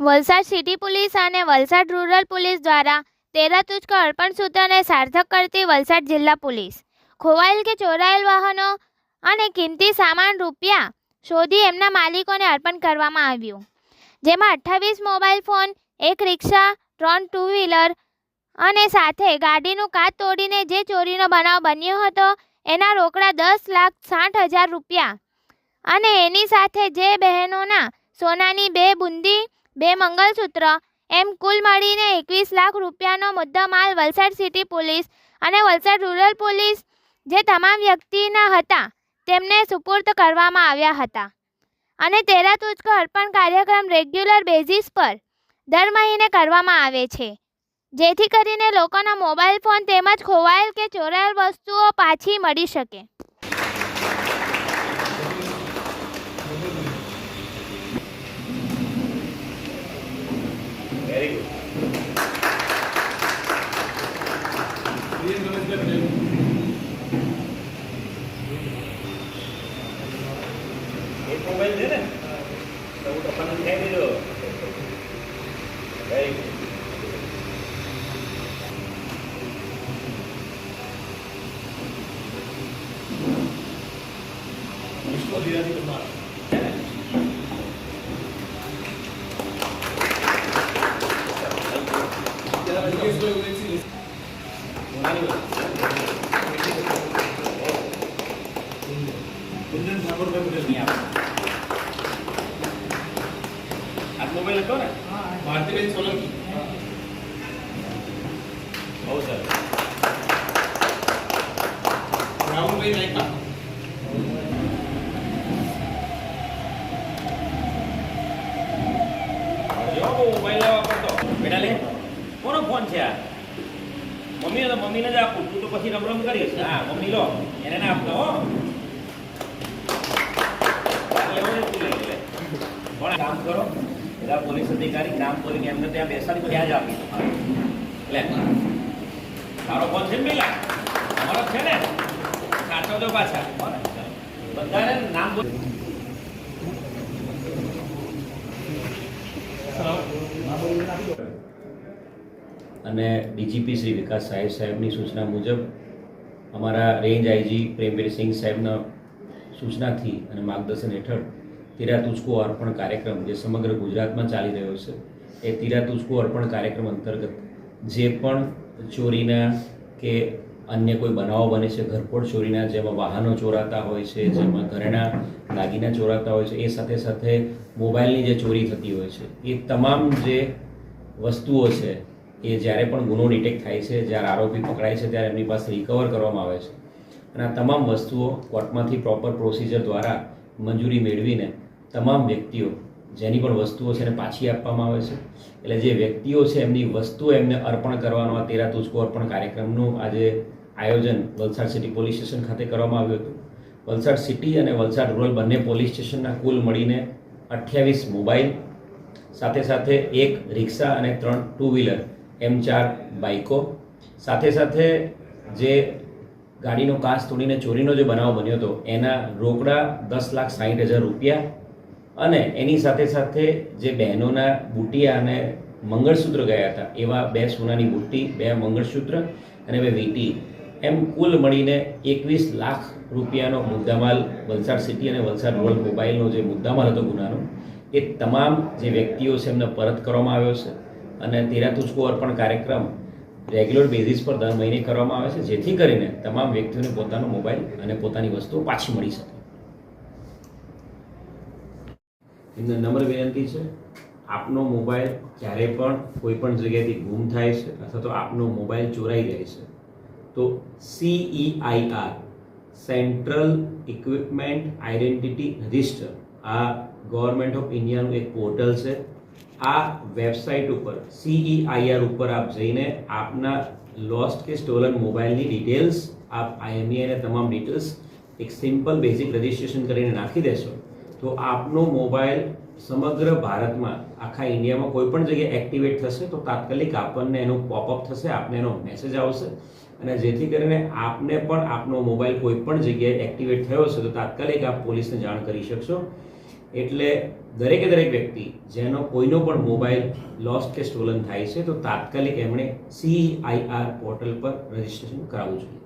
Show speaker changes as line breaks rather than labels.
Valsad city police અને Valsad rural police દ્વારા તેરા તુજકો અર્પણ સૂત્રને સાર્થક કરતી વલસાડ જિલ્લા પોલીસ. ખોવાયેલ કે ચોરાયેલ વાહનો અને કિંમતી સામાન રૂપિયા શોધી એમના માલિકોને અર્પણ કરવામાં આવ્યું. જેમાં અઠ્ઠાવીસ મોબાઈલ ફોન, એક રિક્ષા, ત્રણ ટુ વ્હીલર અને સાથે ગાડીનું કાચ તોડીને જે ચોરીનો બનાવ બન્યો હતો, એના રોકડા દસ લાખ સાઠ હજાર રૂપિયા. અને એની સાથે જે બહેનોના સોનાની બે બુંદી બે મંગલસૂત્ર, એમ કુલ મળીને એકવીસ લાખ રૂપિયાનો મુદ્દામાલ વલસાડ સિટી પોલીસ અને વલસાડ રૂરલ પોલીસ જે તમામ વ્યક્તિના હતા, તેમને સુપુર્દ કરવામાં આવ્યા હતા. અને તેરા તુચકો અર્પણ કાર્યક્રમ રેગ્યુલર બેઝિસ પર દર મહિને કરવામાં આવે છે. જેથી કરીને લોકોના મોબાઈલ ફોન તેમજ ખોવાયેલ કે ચોરાયેલ વસ્તુઓ પાછી મળી શકે.
મોબાઈલ છે ને તો હું પપ્પાને કહી દીધો વેરી ગુડ કુંદન ઠાકોરભાઈ પટેલની આ આ મોબાઈલ હતો ને?
ભારતીબેન સોલંકી.
બહુ સરસ.
રાહુલભાઈ
મહેતા મોબાઈલ લેવા પડતો. બેટા લે કોનો ફોન છે આ? મમ્મી તો મમ્મીને જ આપું. તું તો પછી રમ રમ કરીશ. હા મમ્મી લો. એને ના આપતો હો. કામ કરો. બધા પોલીસ અધિકારી ગ્રામ પોલીસ એમને ત્યાં બેસાડી ત્યાં જ આપી એટલે તારો ફોન છે મિલા અમારો છે ને? સાચવજો પાછા. બધાને નામ બોલ. અને ડીજીપી શ્રી વિકાસ સાહેબ સાહેબની સૂચના મુજબ અમારા રેન્જ આઈજી પ્રેમવીર સિંહ સાહેબના સૂચનાથી અને માર્ગદર્શન હેઠળ તીરા તુચકો અર્પણ કાર્યક્રમ જે સમગ્ર ગુજરાતમાં ચાલી રહ્યો છે, એ તીરા તુચકો અર્પણ કાર્યક્રમ અંતર્ગત જે પણ ચોરીના કે અન્ય કોઈ બનાવો બને છે, ઘરફોડ ચોરીના, જેમાં વાહનો ચોરાતા હોય છે, જેમાં ઘરેણા દાગીના ચોરાતા હોય છે, એ સાથે સાથે મોબાઈલની જે ચોરી થતી હોય છે, એ તમામ જે વસ્તુઓ છે, એ જ્યારે પણ ગુનો ડિટેક્ટ થાય છે, જ્યારે આરોપી પકડાય છે, ત્યારે એમની પાસે રિકવર કરવામાં આવે છે. અને આ તમામ વસ્તુઓ કોર્ટમાંથી પ્રોપર પ્રોસિજર દ્વારા મંજૂરી મેળવીને તમામ વ્યક્તિઓ, જેની પણ વસ્તુઓ છે એને પાછી આપવામાં આવે છે. એટલે જે વ્યક્તિઓ છે એમની વસ્તુઓ એમને અર્પણ કરવાનો આ તેરા તુજકો અર્પણ કાર્યક્રમનું આજે આયોજન વલસાડ સિટી પોલીસ સ્ટેશન ખાતે કરવામાં આવ્યું હતું. વલસાડ સિટી અને વલસાડ રૂરલ બંને પોલીસ સ્ટેશનના કુલ મળીને અઠ્યાવીસ મોબાઈલ, સાથે સાથે એક રિક્ષા અને ત્રણ ટુ વ્હીલર એમ ચાર બાઇકો સાથે સાથે જે ગાડીનો કાચ તોડીને ચોરીનો જે બનાવ બન્યો હતો, એના રોકડા દસ લાખ સાહીઠ હજાર રૂપિયા અને એની સાથે સાથે જે બહેનોના બુટિયા અને મંગળસૂત્ર ગયા હતા, એવા બે સોનાની બુટ્ટી, બે મંગળસૂત્ર અને બે વીટી, એમ કુલ મળીને એકવીસ લાખ રૂપિયાનો મુદ્દામાલ વલસાડ સિટી અને વલસાડ રૂરલ મોબાઈલનો જે મુદ્દામાલ હતો ગુનાનો, એ તમામ જે વ્યક્તિઓ છે એમને પરત કરવામાં આવ્યો છે. અને તેરા તુચકો અર્પણ કાર્યક્રમ રેગ્યુલર બેઝિસ પર દર મહિને કરવામાં આવે છે, જેથી કરીને તમામ વ્યક્તિઓને પોતાનો મોબાઈલ અને પોતાની વસ્તુઓ પાછી મળી શકે. એમને નમ્ર વિનંતી છે. આપનો મોબાઈલ જ્યારે પણ કોઈ પણ જગ્યાએથી ગુમ થાય છે અથવા તો આપનો મોબાઈલ ચોરાઈ જાય છે. તો C E I R central equipment identity register આ ગવર્મેન્ટ ઓફ ઇન્ડિયાનું એક પોર્ટલ છે. આ વેબસાઇટ ઉપર સીઈઆઈઆર ઉપર આપ જઈને આપના લોસ્ટ કે સ્ટોલન મોબાઈલની ડિટેલ્સ આપ આઈએમઈ અને તમામ ડિટેલ્સ એક સિમ્પલ બેઝિક રજિસ્ટ્રેશન કરીને નાખી દેશો. તો આપનો મોબાઈલ સમગ્ર ભારતમાં, આખા ઇન્ડિયામાં કોઈ પણ જગ્યાએ એક્ટિવેટ થશે, તો તાત્કાલિક આપણને એનો પોપઅપ થશે, આપને એનો મેસેજ આવશે. અને જેથી કરીને આપને પણ આપનો મોબાઈલ કોઈ પણ જગ્યાએ એક્ટિવેટ થયો છે તો તાત્કાલિક આપ પોલીસને જાણ કરી શકશો. એટલે દરેકે દરેક વ્યક્તિ જેનો કોઈનો પણ મોબાઈલ લોસ્ટ કે સ્ટોલન થાય છે, તો તાત્કાલિક એમણે સીઆઈઆર પોર્ટલ પર રજિસ્ટ્રેશન કરાવવું જોઈએ.